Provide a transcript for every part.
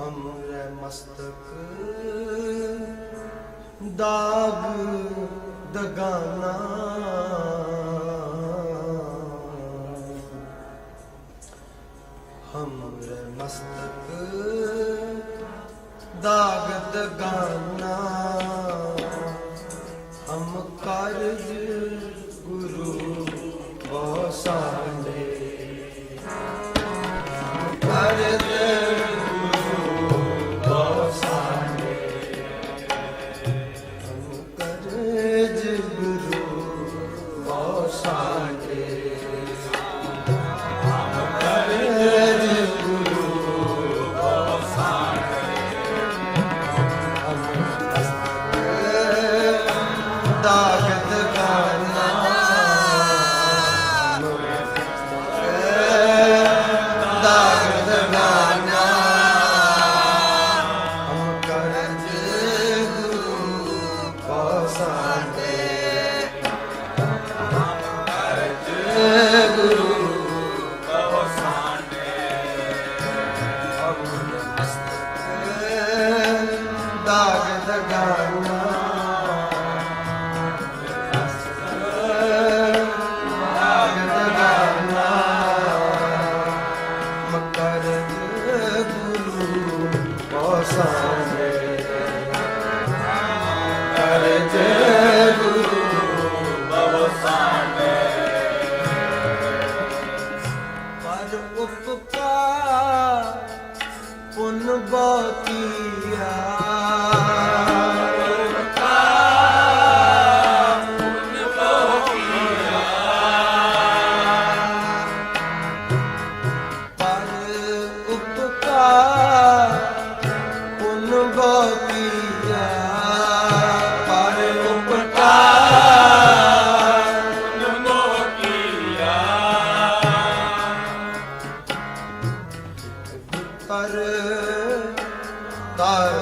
हमरे मस्तक दाग दगाना हमरे मस्तक दाग दगाना हम कार्य गुरु बहुत सारे ਕਰ ਤਾਰ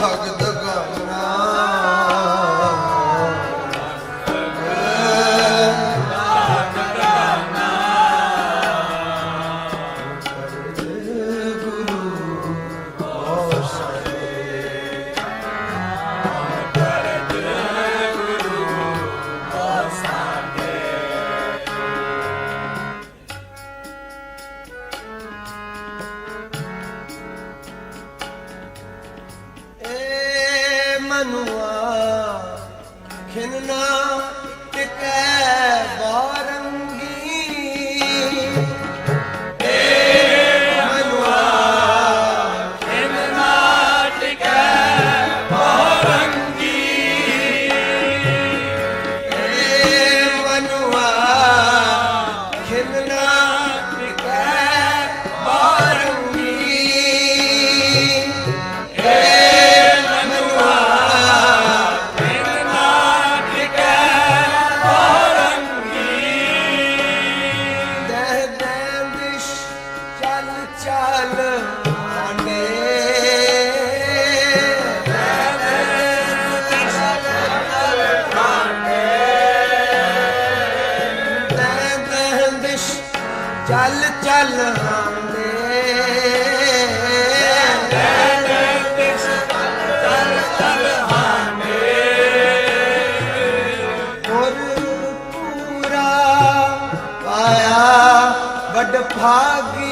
ਦਾਗ manua kenana भाग्य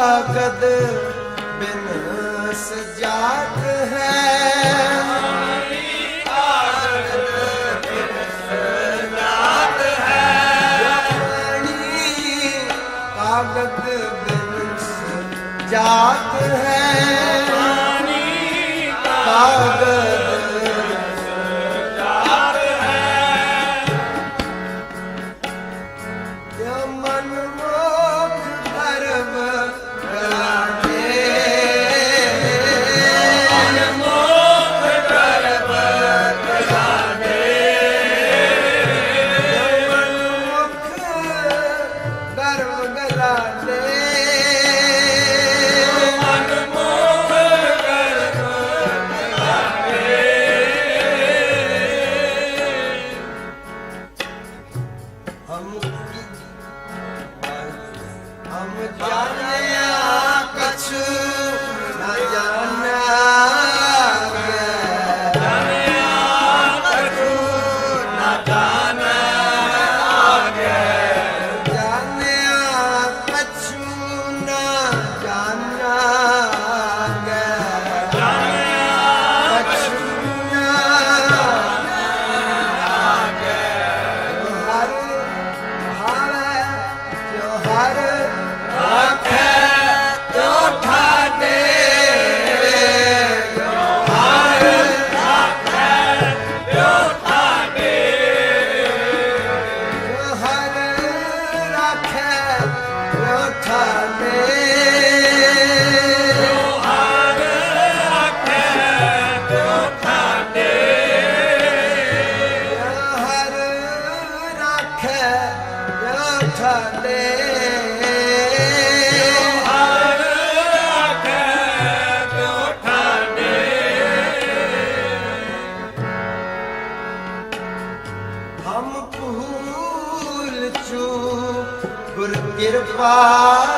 ਲਾਗਦ ਬਿਨ ਸਜਾਤ ਹੈ। ਲਾਗਤ ਬਿਨ ਜਾਤ ਹੈ। ਪਾਣੀ ਕਾਗਦ Bye.